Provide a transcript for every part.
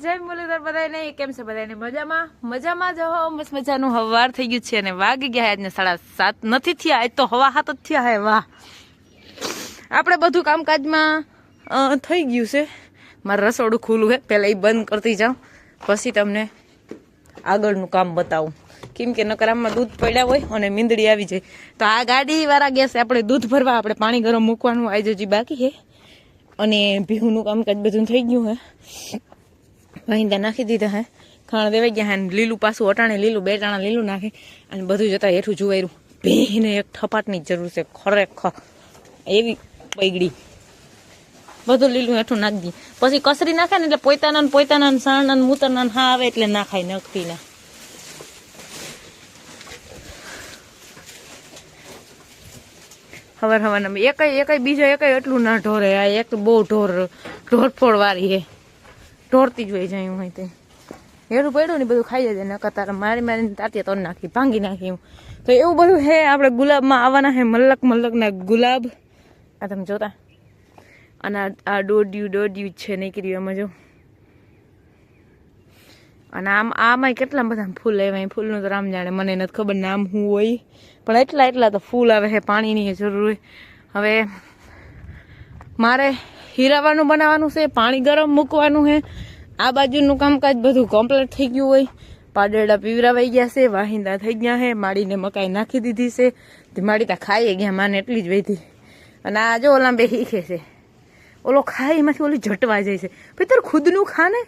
જય મુરલીધર બધાને કેમ છે બધાને મજામાં? મજામાં જ હો મસ્ત મજાનું. હવાર થઈ ગયું છે અને વાગી ગયા આજને સાડા સાત નથી થયા, આજ તો હવા હાથ જ થયા હે, વાહ. આપણે બધું કામકાજમાં થઈ ગયું છે. મારું રસોડું ખુલ્લું છે, પહેલાં એ બંધ કરતી જાઉં. પછી તમને આગળનું કામ બતાવું. કેમ કે નકરામમાં દૂધ પડ્યા હોય અને મીંદડી આવી જાય. તો આ ગાડી વાળા ગેસે આપણે દૂધ ભરવા, આપણે પાણી ગરમ મૂકવાનું. આજે બાકી છે. અને ભીહુનું કામકાજ બધું થઈ ગયું હે વાહિંદા નાખી દીધા, હે? ખાણ દેવાઈ ગયા, હે? લીલું પાછું અટાણે લીલું, બે ટાણા લીલું નાખે અને બધું જતા હેઠું જોવાયું ભીને એક થપાટની જરૂર છે, ખરેખર. એવી પૈગડી બધું લીલું હેઠું નાખી દી. પછી કસરી નાખે ને એટલે પોતાના પોતાના ને સાણના ને મૂતરના હા આવે એટલે નાખાય નખતી ના. હવાર હવાના એકય એકાય બીજા એકાય એટલું ના ઢોરે, આ એક બહુ ઢોર ઢોરફોડ વાળી હે ઢોરતી જ હોય જાય હું તે. હેરું પડ્યું ને બધું ખાઈ જાય નકર મારી મારીને તાતી તો નાખી, ભાંગી નાખી હું. તો એવું બધું હે, આપણે ગુલાબમાં આવવાના હે, મલક મલકના ગુલાબ. આ તમે જોતા? અને આ- દોડ્યું દોડ્યું છે નીકળ્યું એમાં જો. અને આમ આમાંય કેટલા બધા ફૂલ આવ્યા ફૂલનું તો રામ જાણે, મને નથી ખબર નામ શું હોય. પણ એટલા એટલા તો ફૂલ આવે છે પાણીની જરૂર હોય. હવે મારે હીરાવાનું બનાવવાનું છે, પાણી ગરમ મૂકવાનું છે. આ બાજુનું કામકાજ બધું કમ્પ્લીટ થઈ ગયું હોય. પાડેડા પીવરાવાઈ ગયા છે, વાહિંદા થઈ ગયા છે, માડીને મકાઈ નાખી દીધી છે. તે માડી તા ખાઈ ગયા, માને એટલી જ વધી. અને આ જો ઓલા બે શીખે છે. ઓલો ખાય, એમાંથી ઓલી જટવા જાય છે. ભાઈ, તારું ખુદનું ખા ને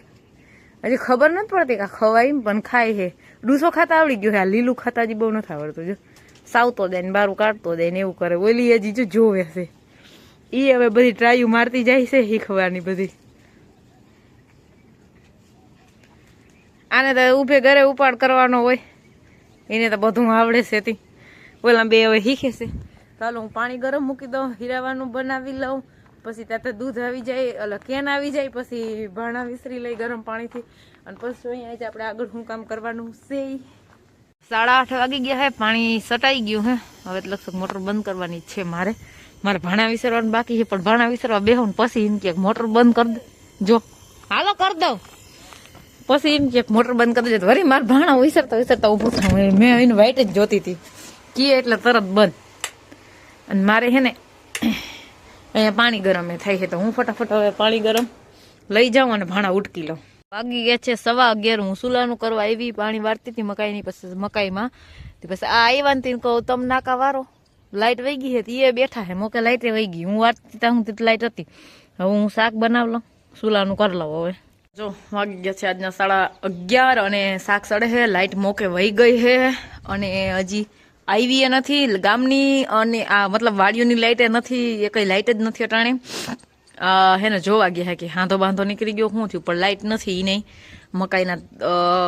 હજી ખબર નથી પડતી કે ખવાય પણ ખાય છે. ડૂસો ખાતા આવડી ગયો છે, આ લીલું ખાતા હજી બહુ નથી આવડતું, જો. સાવતો દે ને બારું કાઢતો દે ને એવું કરે. ઓલી હજી જો જોવે છે. એ હવે બધી ટ્રાયું મારતી જાય છે શીખવાની બધી. આને તો ઊભે ઘરે ઉપાડ કરવાનો હોય. એને તો બધું આવડે છે તી. ઓલા બે હવે શીખે છે. ચાલો હું પાણી ગરમ મૂકી દઉં, હીરાવાનું બનાવી લઉં, પછી ત્યાં તો દૂધ આવી જાય એટલે કેન આવી જાય, પછી ભાણા વિસરી લઈ ગરમ પાણીથી. અને પછી અહીંયા જ આપણે આગળ શું કામ કરવાનું છે ઈ. સાડા આઠ વાગી ગયા હે, પાણી સટાઈ ગયું હે. હવે લગભગ મોટર બંધ કરવાની છે મારે. મારે ભાણા વિસરવાનું બાકી છે, પણ ભાણા વિસરવા બેહું પછી એમ કે મોટર બંધ કરી દે. જો. હાલો, કરી દઉં. પછી એમ કે મોટર બંધ કરી દે વળી મારે ભાણા વિસરતા વિસરતા ઊભું થયું મેં એને વાઈટ જ જોતી હતી. કીએ એટલે તરત બંધ. અને મારે છે ને અહીંયા પાણી ગરમ એ થાય છે, તો હું ફટાફટ હવે પાણી ગરમ લઈ જાઉં અને ભાણા ઉટકી લઉં. વાગી ગયા છે સવા અગિયાર. હું સુલાનું કરવા આવી. પાણી વાળતી હતી મકાઈની, પછી મકાઈમાં. પછી આ આવ્યા ને કહું, તમ નાકા વારો. લાઈટ વહી ગઈ હતી, એ બેઠા છે. મોકે લાઈટે વહી ગઈ. હું ત્યાં હું લાઈટ હતી. હવે હું શાક બનાવ લઉં. સુલાનું કરી લઉં હવે. જો, વાગી ગયા છે આજના સાડા અગિયાર અને શાક સડે છે. લાઈટ મોકે વહી ગઈ છે અને હજી આવી એ નથી. ગામની અને આ મતલબ વાડીઓની લાઈટે નથી, એ કઈ લાઈટ જ નથી અટાણે. હેને જોવા ગયા હે કે હાંધો બાંધો નીકળી ગયો. શું થયું? પણ લાઈટ નથી નહીં. મકાઈના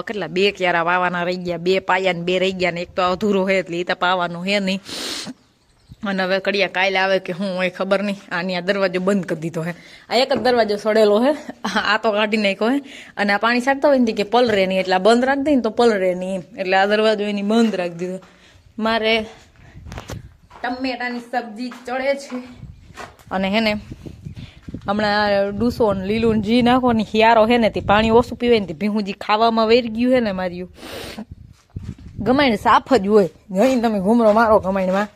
કેટલા? બે ક્યારા વાવાના રહી ગયા. બે પાયા ને બે રહી ગયા ને એક તો અધૂરો હે એટલે એ તો પાવાનું હે નહીં. અને હવે કડિયા કાલે આવે કે હું, એ ખબર નહીં. આની આ દરવાજો બંધ કરી દીધો હે. આ એક જ દરવાજો સડેલો હે. આ તો કાઢી નાખ્યો હે. અને આ પાણી છાંટતા હોય ને કે પલરે નહીં, એટલે આ બંધ રાખી દઈએ ને તો પલરે નહીં. એટલે આ દરવાજો એની બંધ રાખી દીધો. મારે ટમેટાની સબ્જી ચડે છે. અને હેને હમણાં ડૂસો ને લીલું જી નાખો ને હિયારો હે ને તે પાણી ઓછું પીવે ને તે ભીહું જી ખાવામાં વેરી ગયું હે ને માર્યું. ગમાઈને સાફ જ હોય. ઘણી તમે ઘૂમરો મારો ગમાઈણમાં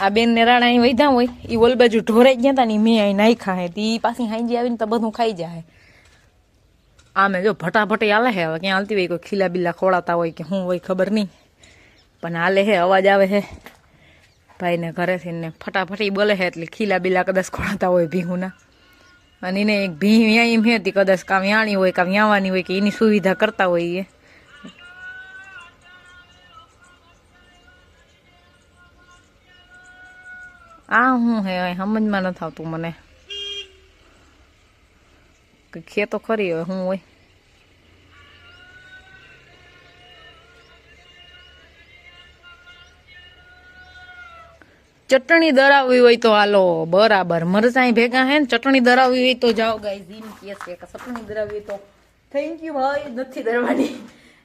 આ બેન ને રાણા અહીં વૈધા હોય એ ઓલ બાજુ ઢોરાઈ ગયા હતા ને મેં અહીં નાખ્યા ખાય એ પાછી હાંજી આવીને તો બધું ખાઈ જાય આ મેં જો ભટાભટી હાલે હે, હવે ક્યાં હાલતી હોય, કોઈ ખીલા બિલ્લા ખોળાતા હોય કે શું હોય ખબર નહીં. પણ હાલે હે, અવાજ આવે હે. ભાઈને ઘરેથી ને ફટાફટી બોલે હે, એટલે ખીલા બિલ્લા કદાચ ખોળાતા હોય ભીહુના અને એને એક ભીહ વ્યાય એમ હતી કદાચ કાં વ્યાણી હોય કાં વ્યાવાની હોય કે એની સુવિધા કરતા હોય એ આ હું હે સમજમાં નથી આવતું મને ખેતો ખરી હોય હું હોય ચટણી દરાવવી હોય તો હાલો, બરાબર. મરચાઈ ભેગા હે ને, ચટણી દરાવવી હોય તો જાઓ ગાઈ જીમ કે છે ચટણી દરાવવી તો. થેન્ક યુ ભાઈ, નથી દરવાની.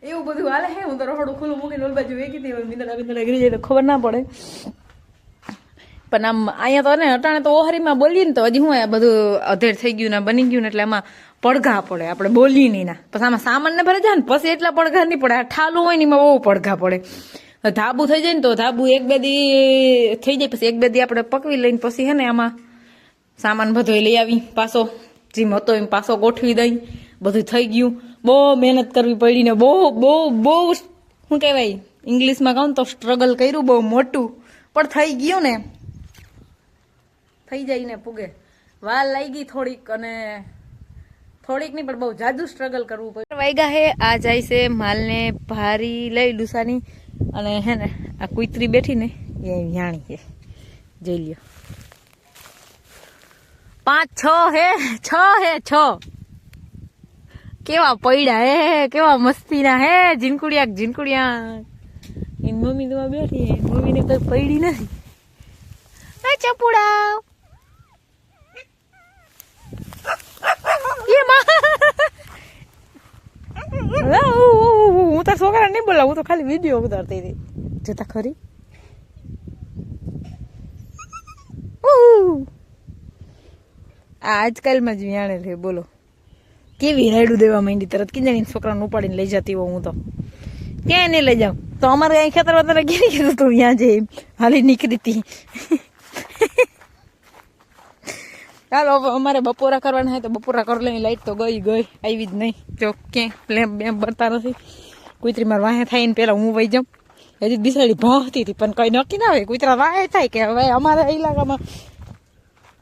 એવું બધું હાલે હે? હું તો રહોડું ખુલ્લું મૂકીને ઓલ બાજુ વેકી દે મીંદડા મીંદડા ગરી જાય તો ખબર ના પડે. પણ આમ અહીંયા તો ને અટાણે તો ઓહરીમાં બોલીએ ને તો હજી હું આ બધું અધેર થઈ ગયું ને બની ગયું ને એટલે એમાં પડઘા પડે. આપણે બોલીએ નહીં ના પછી આમાં સામાન ને ભરે જાય ને, પછી એટલા પડઘા નહીં પડે. આ ઠાલું હોય ને એમાં બહુ પડઘા પડે. ધાબુ થઈ જાય ને તો ધાબુ એક બે દી થઈ જાય, પછી એક બે દી આપણે પકવી લઈને પછી હે ને આમાં સામાન બધો લઈ આવી, પાછો જેમ હતો એમ પાછો ગોઠવી દઈ. બધું થઈ ગયું. બહુ મહેનત કરવી પડી ને બહુ બહુ બહુ શું કહેવાય, ઇંગ્લિશમાં કહું તો સ્ટ્રગલ કર્યું બહુ મોટું. પણ થઈ ગયું ને. થઈ જાય ને પૂગે. વાર લાગી થોડીક અને થોડીક નહીં, પણ બહુ જાદુ સ્ટ્રગલ કરવું પડે વાગ્યા હે, આ જાય છે માલને ભારી લઈ લુસાની અને હે ને, આ કુતરી બેઠી ને એ જાણી છે. જોઈ લ્યો. પાંચ, છ હે છ હે, છ. કેવા પૈડા હે, કેવા મસ્તીના હે ઝીનકુડિયા ઝીનકુડિયા એની મમ્મી તો બેઠી મમ્મીને કઈ પૈડી નથી. ચપુડા એ માં લા, ઉ, ઉ, ઉ, ઉ, હું તાર છોકરા નહીં બોલા હું તો ખાલી વીડિયો ઉતારતી હતી જોતા ખરી. આ આજકાલમાં જ વિયાણે છે બોલો. કેવી રાયડું દેવા માંડી તરત? કિંજાની છોકરાને ઉપાડીને લઈ જતી હોઉં હું તો. ક્યાંય નહીં લઈ જાઉં. તો અમારે અહીં ખેતરમાં કે નહીં કીધું તું, ત્યાં જઈ હાલી નીકળી હતી ચાલો અમારે બપોરા કરવાના હોય તો બપોરા કરી લઈ લાઈટ તો ગઈ ગઈ, આવી જ નહીં. જો ક્યાંય લેમ્પ બેમ્પ બનતા નથી. કુતરી મારે વાહે થાય ને પહેલાં હું વહી જાઉં. હજી બિસાડી ભાવતી હતી, પણ કંઈ નક્કી ના હોય. કુતરા વાહે થાય કે હવે અમારા ઇલાકામાં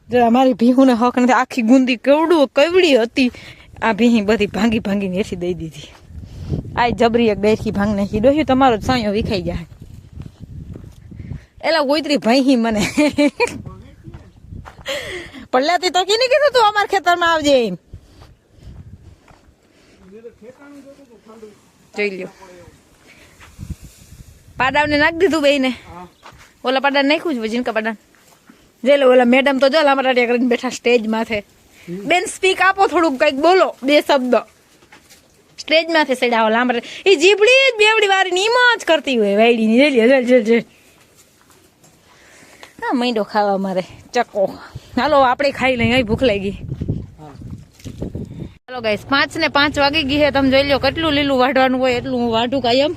જો અમારી ભીહુને હક નથી. આખી ગુંદી કેવડું, કેવડી હતી. આ ભીહી બધી ભાંગી ભાંગીને એથી દઈ દીધી. આ જબરી એક બેરખી ભાંગ નાખી ડોહ્યું તમારો સાયો વિખાઈ જાય એલા ગોઈતરી ભાઈ મને. પડલાથી તો કીને કીધું તું અમારા ખેતરમાં આવજે. એમ જોઈ લ્યો. પાડાવને નાખી દીધું બેને ઓલા પાડા નાખ્યું છે જીનકા પાડા જે લો, ઓલા મેડમ તો જો અમારા ત્યાં કરીને બેઠા સ્ટેજ માથે. બેન, સ્પીક આપો થોડુંક કંઈક બોલો, બે શબ્દ. સ્ટેજ માથે સેડા ઓલા અમારે એ જીબડી જ બેવડી વારી ની જ કરતી હોય વાયડી ની રેલી હા મૈંડો ખાવા મારે, ચકો. હાલો આપણે ખાઈ લઈએ ભૂખ લાગી. ચાલો ગાઈસ પાંચ ને પાંચ વાગી ગઈ છે. તમે જોઈ લો કેટલું લીલું વાઢવાનું હોય એટલું હું વાઢું કાયમ.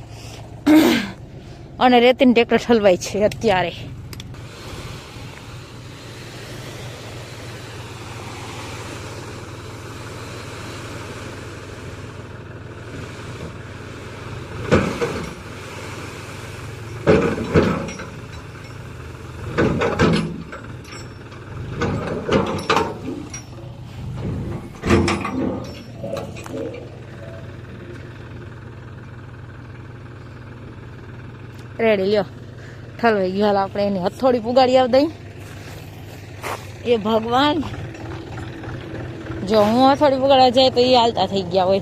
અને રેતીન ટ્રેક્ટર ઠલવાય છે અત્યારે. રેડી લ્યો. ઠલવાઈ ગયો. હાલ આપણે એની હથોડી પુગાડી આવ દઈ. એ ભગવાન. જો હું હથોડી પુગાડવા જાય તો એ હાલતા થઈ ગયા હોય.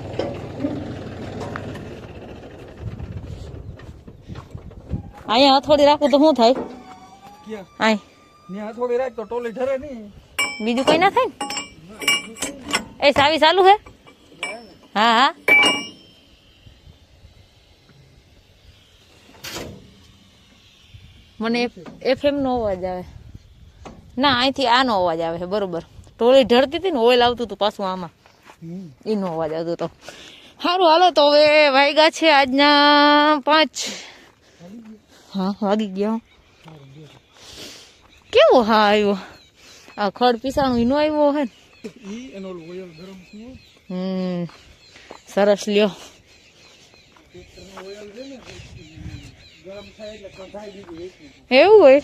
અહીંયા હથોડી રાખું તો શું થાય? ક્યાં? આય. ત્યાં થોડી રાખ તો ટોલી ઠરે નહીં. બીજું કઈ ના થાય ને? એ સાવી ચાલુ હે? હા હા. મને એફએમ નો અવાજ આવે. ના અહીંથી આનો અવાજ આવે છે બરોબર. ટોળી ઢળતી હતી ને ઓઇલ આવતું હતું પાછું આમાં. એનો અવાજ આવતો હતો. સારું હાલો તો હવે વાગ્યા છે આજના પાંચ. હા વાગી ગયા. કેવો હા આવ્યો? આ ખડ પીસાણું એનો આવ્યો હે હમ સરસ લ્યો ગરમ થાય એટલે કઢાઈ દીધું એકનું. એવું હોય?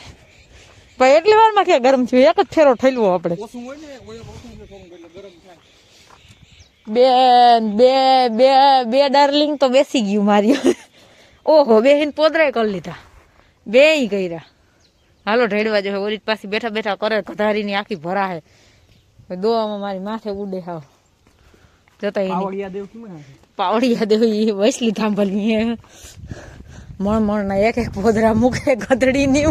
ભાઈ એટલી વારમાં કે ગરમ થયું? એક જ ફેરો ઠેલવો આપણે. ઓછું હોય ને ઓઇલ ઓછું છે થોડુંક એટલે ગરમ થાય. બે બે બે બે ડાર્લિંગ તો બેસી ગયું મારી. ઓહો બે હિન પોદરાય કરી લીધા. બે કર્યા. હાલો ઢેડવા જો ઓરી પાછી બેઠા બેઠા કરે કધારીની આખી ભરા હે દોવામાં મારી માથે ઉડે હાવ. જતા પાવડિયા દેવ પાવડિયા દેવ એ વૈસલી થાંભલની હે. મણ ના એક એક પોદરા મૂકે ગધડી ની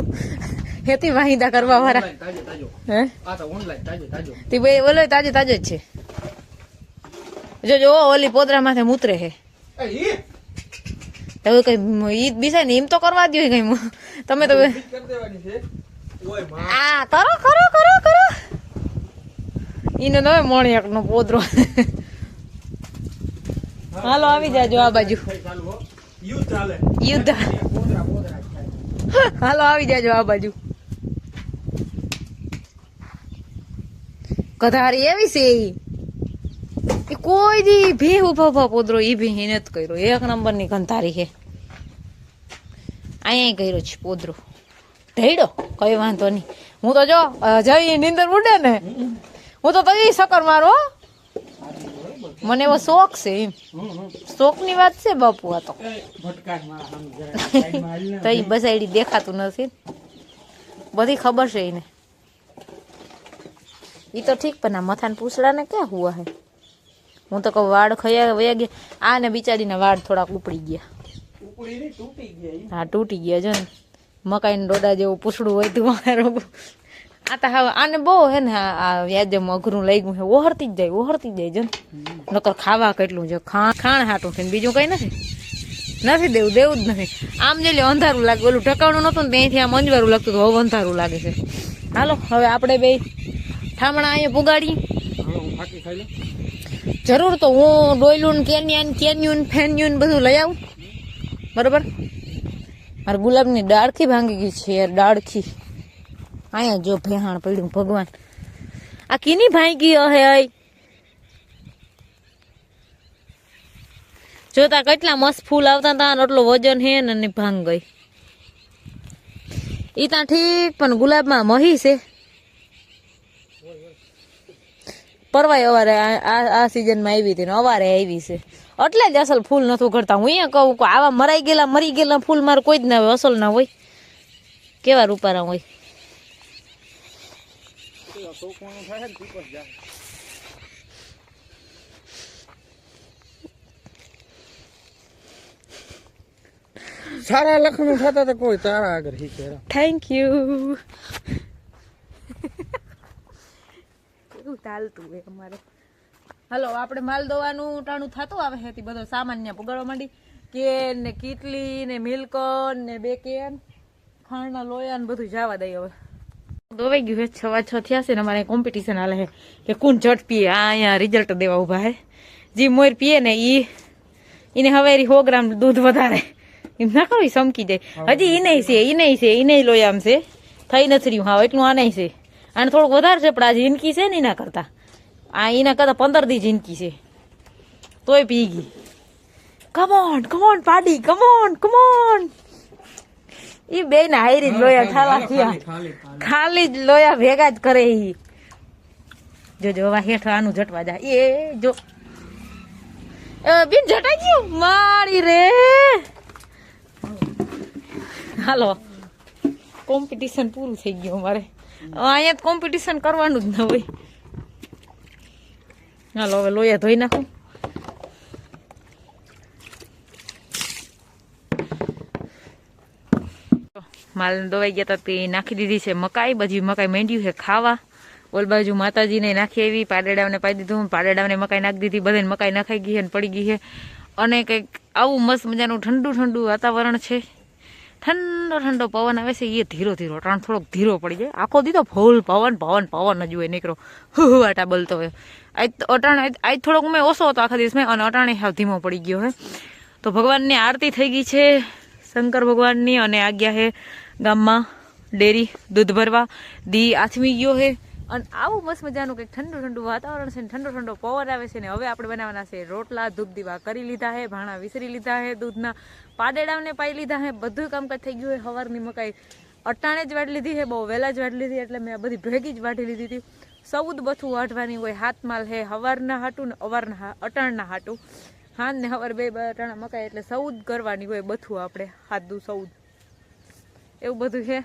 હેતી વાહિંદા કરવા વાળા. હે? તો ભાઈ ઓલો તાજો તાજો જ છે. જો જો ઓલી પોદરા માથે મૂતરે હે. એ કઈ ઈદ બીજા ને એમ તો કરવા દો કઈ તમે તો આ કરો કરો કરો કરો. ઈને નવે મોણિયાક નો પોદરો. હાલો આવી જાજો આ બાજુ. યુદ્ધ ચાલે. યુદ્ધ હાલો આવી જાજો આ બાજુ. કધારી એવી છે ઈ. કોઈ દી ભી ઊભા ઊભા પોદરો ઈ ભી હિનત કર્યો. એક નંબરની ગંધારી છે. અહીંયા કર્યો છે પોદરો. ઢેડો કઈ વાંધો નહીં. હું તો જો જઈ નીંદર ઉડે ને. હું તો તઈ સકર મારો. મને એવો શોખ છે એમ. હમ હમ. શોખની વાત છે બાપુ આ તો. એ ને. તઈ બસાડી દેખાતું નથી. બધી ખબર છે એને. ઈ તો ઠીક પણ આ મથાન પૂછડા ને ક્યાં હુઆ હે? હું તો કહું વાળ ખયા વયા ગયા. આ ને બિચારીના વાળ થોડાક ઉપડી ગયા. હા તૂટી ગયા જો ને. મકાઈ ડોડા જેવું પૂછડું હોય તું મારું આ તો હવે આને બહુ હે ને આ આ અઘરું લઈ ગયું છે. ઓહરતી જ જાય ઓહરતી જ જાય જો નકર ખાવા કેટલું છે? ખાણ ખાણ હાટું છે બીજું કઈ નથી. નથી દેવું દેવું જ નથી. આમ જે અંધારું લાગે. ઓલું ઢકાણું નતું ને ત્યાંથી આમ અંજવારું લાગતું હતું. હવે અંધારું લાગે છે. હાલો હવે આપણે બે ઠામણા અહીંયા પુગાડી જરૂર તો હું ડોયલું ને કેન્યુન ફેન્યુન બધું લઈ આવું. બરોબર? મારે ગુલાબની ડાળખી ભાંગી ગઈ છે યાર ડાળખી અહીંયા જો ભેહાણ પડ્યું, ભગવાન. આ કીની ભાંગી હે આઈ જોતા કેટલા મસ્ત ફૂલ આવતા હતા એટલો વજન હે ને ભાંગ ગઈ. ઈ ત્યાં ઠીક, પણ ગુલાબમાં મહી છે. પરવાય અવારે આ- સિઝનમાં આવી હતી ને અવારે આવી છે. એટલે જ અસલ ફૂલ નતું કરતા. હું અહીંયા કહું કે આવા મરાઈ ગયેલા, મરી ગયેલા ફૂલ મારે કોઈ જ ના હોય, અસલ ના હોય. કેવા રૂપારા હોય. તોફાનો થાય ને પીપસ જાય સારા લખનું થતા તો કોઈ તારા આગળ શીખે થેન્ક યુ કેવું ચાલતું હોય અમારે? હલો આપણે માલ દવાનું ટાણું થતું આવે છે બધો સામાન ત્યાં પુગાડવા માંડી. કેન ને કીટલી ને મિલ્કન ને બે કેન ખાંડના લોયા ને બધું જવા દઈએ હવે. દોવાઈ ગયું છે છ છ થયા છે ને અમારે કોમ્પિટિશન હાલે છે. કે કોણ ઝટ પીએ? આ અહીંયા રિઝલ્ટ દેવા ઊભા હે જે મોર પીએ ને ઈ એને હવે સો ગ્રામ દૂધ વધારે. એમ ના કરો સમકી જાય. હજી એને છે એને છે એને આમ છે. થઈ નથી રહ્યું. હા એટલું આને છે. આને થોડુંક વધારે છે પણ આ જિંદગી છે ને એના કરતા. આ એના કરતા પંદર દી જિંદગી છે. તોય પી ગઈ. કમોન કમોન પાડી. કમોન કમોન ઈ બે ને હારી જ લોયા થાલા થયા. ખાલી જ લોયા ભેગા જ કરે ઈ. જો હવે હેઠ આનું જટવા જાય એ જો. બિન જટાઈ ગયું? મારી રે. હાલો. કોમ્પિટિશન પૂરું થઈ ગયું અમારે. અહીંયા કોમ્પિટિશન કરવાનું જ ન હોય. હાલો હવે લોયા ધોઈ નાખું. માલ દવાઈ ગયા તા તે નાખી દીધી છે મકાઈ, બધી મકાઈ મેંડ્યું છે ખાવા. ઓલ બાજુ માતાજીને નાખી આવી પાડેડાને પાઈ દીધું પાડેડાઓને મકાઈ નાખી દીધી, બધાને મકાઈ નાખાઈ ગઈ છે અને પડી ગઈ છે. અને કંઈક આવું મસ્ત મજાનું ઠંડુ ઠંડુ વાતાવરણ છે. ઠંડો ઠંડો પવન આવે છે એ ધીરો ધીરો, ટાણ થોડોક ધીરો પડી જાય. આખો દીધો ફૂલ પવન પવન પવન જ હોય નીકળો. આટા બોલતો હોય. આજ અટાણ, આજ થોડોક મેં ઓછો હતો આખા દિવસમાં અને અટાણે હાવ ધીમો પડી ગયો હે. તો ભગવાનની આરતી થઈ ગઈ છે, શંકર ભગવાનની અને આજ્ઞા હે ગામમાં ડેરી, દૂધ ભરવા, દી આથમી ગયો હે. અને આવું મસ્ત મજાનું કંઈક ઠંડુ ઠંડુ વાતાવરણ છે ને ઠંડો ઠંડો પવન આવે છે ને હવે આપણે બનાવવાના છે રોટલા દૂધ દીવા કરી લીધા હે, ભાણા વિસરી લીધા હે, દૂધના પાડેડાને પાઈ લીધા હે, બધું કામકાજ થઈ ગયું હે, હવારની મકાઈ અટાણે જ વાટી લીધી હે, બહુ વહેલા જ વાટી લીધી એટલે મેં બધી ભેગી જ વાટી લીધી હતી. સૌદ બથું વાટવાની હોય હાથ માલ હે, હવારના હાટું ને અવારના હા, અટાણના હાટું. હાન ને હવાર બે અટાણા મકાઈ એટલે સૌદ કરવાની હોય બથું આપણે હાથું સૌદ. એવું બધું છે.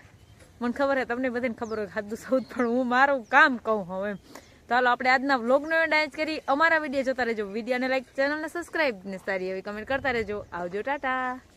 મને ખબર છે, તમને બધાને ખબર હોય ખાધું સૌદ પણ હું મારું કામ કહું હવે એમ. તો હાલો, આપણે આજના વ્લોગનો ડાન્સ કરી. અમારા વીડિયો જોતા રહેજો. વિડીયોને લાઈક ચેનલને સબસ્ક્રાઈબ ને સારી એવી કમેન્ટ કરતા રહેજો. આવજો, ટાટા.